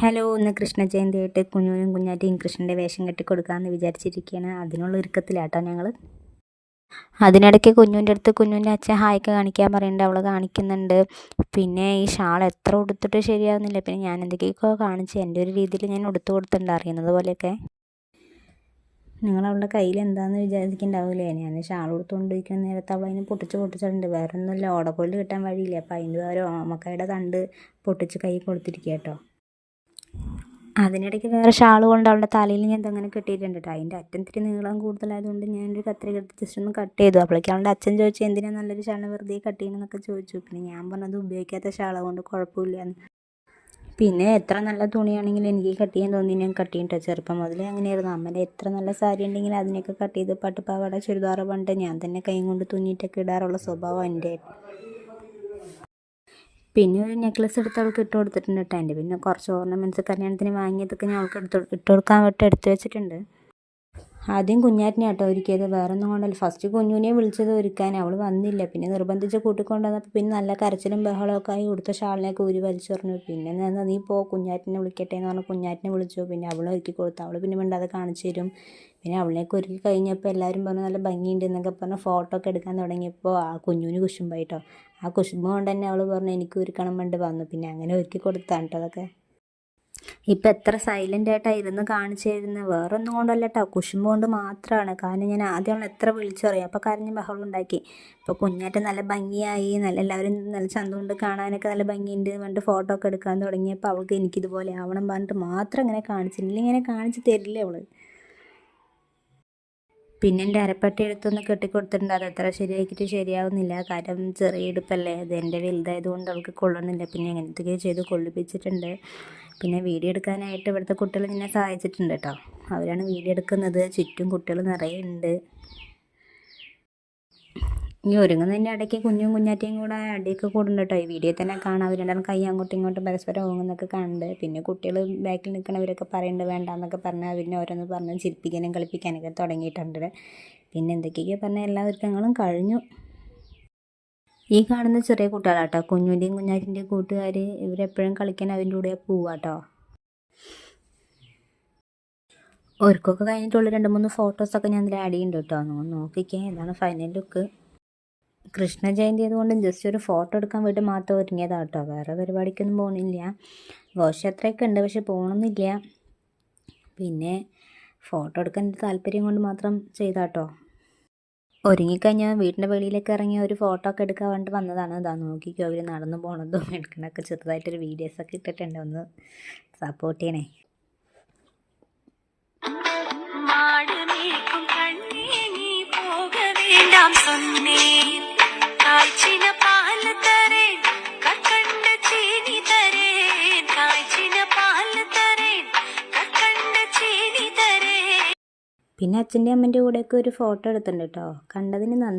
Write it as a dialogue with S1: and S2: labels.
S1: Hello ഇന്ന് കൃഷ്ണ ജയന്തിയായിട്ട് കുഞ്ഞുനും കുഞ്ഞാറ്റയും കൃഷ്ണന്റെ വേഷം കെട്ടി കൊടുക്കാമെന്ന് വിചാരിച്ചിരിക്കുകയാണ് അതിനുള്ള ഒരുക്കത്തിലാട്ടോ ഞങ്ങൾ അതിനിടയ്ക്ക് കുഞ്ഞുവിന്റെ അടുത്ത് കുഞ്ഞുവിന്റെ അച്ഛൻ ഹായ്ക്ക് കാണിക്കാൻ പറയുന്നുണ്ട് അവൾ കാണിക്കുന്നുണ്ട്. പിന്നെ ഈ ഷാൾ എത്ര ഉടുത്തിട്ട് ശരിയാവുന്നില്ല. പിന്നെ ഞാൻ എന്തൊക്കെയൊക്കെ കാണിച്ച് എന്റെ ഒരു രീതിയിൽ ഞാൻ ഉടുത്തു കൊടുത്തിട്ടുണ്ട് അറിയുന്നത് പോലെയൊക്കെ. നിങ്ങൾ അവളുടെ കയ്യിൽ എന്താണെന്ന് വിചാരിക്കുന്നുണ്ടാവില്ലേ ഞാൻ ഷാൾ കൊടുത്തുകൊണ്ടിരിക്കുന്ന നേരത്ത് അവൾ അതിനെ പൊട്ടിച്ച് പൊട്ടിച്ചിട്ടുണ്ട്. വേറെ ഒന്നുമില്ല ഓടക്കോൽ കിട്ടാൻ വഴിയില്ല. അപ്പം അതിന്റെ പകരം ഓമക്കായുടെ തണ്ട് പൊട്ടിച്ച് കൈ കൊടുത്തിരിക്കുക കേട്ടോ അതിനിടയ്ക്ക് വേറെ ഷാൾ കൊണ്ട് അവളുടെ തലയിൽ ഞാൻ അങ്ങനെ കെട്ടിയിട്ടുണ്ട് കേട്ടോ അതിന്റെ അറ്റം ഇത്തിരി നീളം കൂടുതലായതുകൊണ്ട് ഞാനൊരു കത്രിക എടുത്ത് ജസ്റ്റ് ഒന്ന് കട്ട് ചെയ്തു. അപ്പോഴേക്കും അവളുടെ അച്ഛൻ ചോദിച്ചു എന്തിനാ നല്ലൊരു ഷാൾ വെറുതെ കട്ട് ചെയ്യണമെന്നൊക്കെ ചോദിച്ചു. പിന്നെ ഞാൻ പറഞ്ഞത് ഉപയോഗിക്കാത്ത ഷാൾ കൊണ്ട് കുഴപ്പമില്ല പിന്നെ എത്ര നല്ല തുണിയാണെങ്കിലും എനിക്ക് കട്ട് ചെയ്യാൻ തോന്നി ഞാൻ കട്ട് ചെയ്യട്ടോ ചെറുപ്പം മുതലേ അങ്ങനെയായിരുന്നു. അമ്മേന്റെ എത്ര നല്ല സാരി ഉണ്ടെങ്കിലും അതിനൊക്കെ കട്ട് ചെയ്ത് പട്ടുപാവാട ചുരിദാർ പണ്ട് ഞാൻ തന്നെ കൈ കൊണ്ട് തുന്നിയിട്ടൊക്കെ ഇടാറുള്ള സ്വഭാവം എന്റെ പിന്നെ ഒരു നെക്ലസ് എടുത്ത് അവൾക്ക് ഇട്ട് കൊടുത്തിട്ടുണ്ട് കേട്ടോ എന്റെ പിന്നെ കുറച്ച് ഓർണമെന്റ്സ് കല്യാണത്തിന് വാങ്ങിയതൊക്കെ ഞാൻ അവൾക്ക് എടുത്ത് ഇട്ട് കൊടുക്കാൻ വേണ്ടിയിട്ട് എടുത്ത് വെച്ചിട്ടുണ്ട്. ആദ്യം കുഞ്ഞാറ്റിനെ കേട്ടോ ഒരുക്കിയത്. വേറൊന്നും കൊണ്ടല്ല. ഫസ്റ്റ് കുഞ്ഞുവിനെ വിളിച്ചത് ഒരുക്കാൻ. അവൾ വന്നില്ല. പിന്നെ നിർബന്ധിച്ച് കൂട്ടിക്കൊണ്ട് വന്നപ്പോൾ പിന്നെ നല്ല കരച്ചിലും ബഹളമൊക്കെ ആയി ഉടുത്ത ഷാളിനെയൊക്കെ ഊരി വലിച്ചെറിഞ്ഞു പിന്നെ ഞാൻ നീ പോ കുഞ്ഞാറ്റിനെ വിളിക്കട്ടെ എന്ന് പറഞ്ഞു കുഞ്ഞാറ്റിനെ വിളിച്ചു. പിന്നെ അവളെ ഒരുക്കി കൊടുത്തു. അവൾ പിന്നെ മിണ്ടാതെ കാണിച്ചു തരും. പിന്നെ അവളെയൊക്കെ ഒരുക്കി കഴിഞ്ഞപ്പോൾ എല്ലാവരും പറഞ്ഞു നല്ല ഭംഗിയുണ്ട് എന്നൊക്കെ പറഞ്ഞ് ഫോട്ടോ ഒക്കെ എടുക്കാൻ തുടങ്ങിയപ്പോൾ ആ കുഞ്ഞുവിന് കുശുമ്പായിട്ടോ ആ കുശുമ്പ് കൊണ്ട് തന്നെ അവൾ പറഞ്ഞു എനിക്ക് ഒരുക്കണം വേണ്ടി വന്നു. പിന്നെ അങ്ങനെ ഒരുക്കി കൊടുത്താണ് കേട്ടോ അതൊക്കെ. ഇപ്പം എത്ര സൈലന്റ് ആയിട്ടാ ഇരുന്ന് കാണിച്ചിരുന്നത് വേറെ ഒന്നും കൊണ്ടല്ല കേട്ടോ കുശുമ്പ് കൊണ്ട് മാത്രമാണ് കാരണം ഞാൻ ആദ്യം എത്ര വിളിച്ചറിയാം അപ്പോൾ കരഞ്ഞ് ബഹളം ഉണ്ടാക്കി. ഇപ്പോൾ കുഞ്ഞാറ്റം നല്ല ഭംഗിയായി. നല്ല എല്ലാവരും നല്ല ചന്തം കൊണ്ട് കാണാനൊക്കെ നല്ല ഭംഗിയുണ്ട് പറഞ്ഞിട്ട് ഫോട്ടോ ഒക്കെ എടുക്കാൻ തുടങ്ങിയപ്പോൾ അവൾക്ക് എനിക്കിതുപോലെ ആവണം പറഞ്ഞിട്ട് മാത്രം ഇങ്ങനെ കാണിച്ചിട്ടില്ല ഇങ്ങനെ കാണിച്ച് തരില്ല അവൾ. പിന്നെ എന്റെ അരപ്പട്ടി എടുത്തൊന്ന് കെട്ടിക്കൊടുത്തിട്ടുണ്ട് അത് അത്ര ശരിയാക്കിയിട്ട് ശരിയാവുന്നില്ല. കാരണം ചെറിയ ഇടുപ്പല്ലേ. അത് എന്റെ വലുതായത് കൊണ്ട് അവൾക്ക് കൊള്ളണില്ല പിന്നെ എങ്ങനത്തെയൊക്കെ ചെയ്ത് കൊള്ളിപ്പിച്ചിട്ടുണ്ട്. പിന്നെ വീഡിയോ എടുക്കാനായിട്ട് ഇവിടുത്തെ കുട്ടികൾ എന്നെ സഹായിച്ചിട്ടുണ്ട് കേട്ടോ. അവരാണ് വീഡിയോ എടുക്കുന്നത്. ചുറ്റും കുട്ടികൾ നിറയെ ഉണ്ട്. ഈ ഒരുങ്ങുന്നതിന്റെ ഇടയ്ക്ക് കുഞ്ഞും കുഞ്ഞാറ്റയും കൂടെ അടിയൊക്കെ കൂടുന്നുണ്ട് കേട്ടോ. ഈ വീഡിയോ തന്നെ കാണാം. അവർ രണ്ടാളും കൈ അങ്ങോട്ടും ഇങ്ങോട്ടും പരസ്പരം ഓങ്ങുന്നൊക്കെ കാണുന്നുണ്ട് പിന്നെ കുട്ടികൾ ബാക്കിൽ നിൽക്കണവരൊക്കെ വേണ്ട എന്നൊക്കെ പറഞ്ഞാൽ പിന്നെ ഓരോന്ന് പറഞ്ഞ് ചിരിപ്പിക്കാനും കളിപ്പിക്കാനൊക്കെ തുടങ്ങിയിട്ടുണ്ട്. പിന്നെ എന്തൊക്കെയൊക്കെ പറഞ്ഞാൽ എല്ലാ ഒരുക്കങ്ങളും കഴിഞ്ഞു. ഈ കാണുന്ന ചെറിയ കുട്ടികളാട്ടോ. കുഞ്ഞുന്റെയും കുഞ്ഞാറ്റിന്റെയും കൂട്ടുകാർ ഇവരെപ്പോഴും കളിക്കാൻ അവന്റെ കൂടെ പോവാട്ടോ. ഒരുക്കൊക്കെ കഴിഞ്ഞിട്ടുള്ള രണ്ട് മൂന്ന് ഫോട്ടോസൊക്കെ ഞാൻ ഇതിൽ ആഡ് ചെയ്യുന്നുണ്ട് കേട്ടോ. നോക്കിക്കേ ഇതാണ് ഫൈനൽ ലുക്ക് കൃഷ്ണ ജയന്തി ആയതുകൊണ്ട് ജസ്റ്റ് ഒരു ഫോട്ടോ എടുക്കാൻ വേണ്ടി മാത്രം ഒരുങ്ങിയതാണ് കേട്ടോ വേറെ പരിപാടിക്കൊന്നും പോകണില്ല ഘോഷയാത്രയൊക്കെ ഉണ്ട് പക്ഷെ പോകണമെന്നില്ല പിന്നെ ഫോട്ടോ എടുക്കാൻ താല്പര്യം കൊണ്ട് മാത്രം ചെയ്താട്ടോ. ഒരുങ്ങിക്കഴിഞ്ഞാൽ വീടിന്റെ വെളിയിലൊക്കെ ഇറങ്ങി ഒരു ഫോട്ടോ ഒക്കെ എടുക്കാൻ വേണ്ടി വന്നതാണ്. അതാ നോക്കിക്കോ അവർ നടന്നു പോണതും എടുക്കണതൊക്കെ ചെറുതായിട്ടൊരു വീഡിയോസൊക്കെ ഇട്ടിട്ടുണ്ട്. ഒന്ന് സപ്പോർട്ട് ചെയ്യണേ.
S2: മാട് നീക്കും കണ്ണേ നീ
S1: പിന്നെ അച്ഛന്റെ അമ്മന്റെ കൂടെയൊക്കെ ഒരു ഫോട്ടോ എടുത്തിട്ടുണ്ട് കേട്ടോ. കണ്ടതിന് നന്ദി.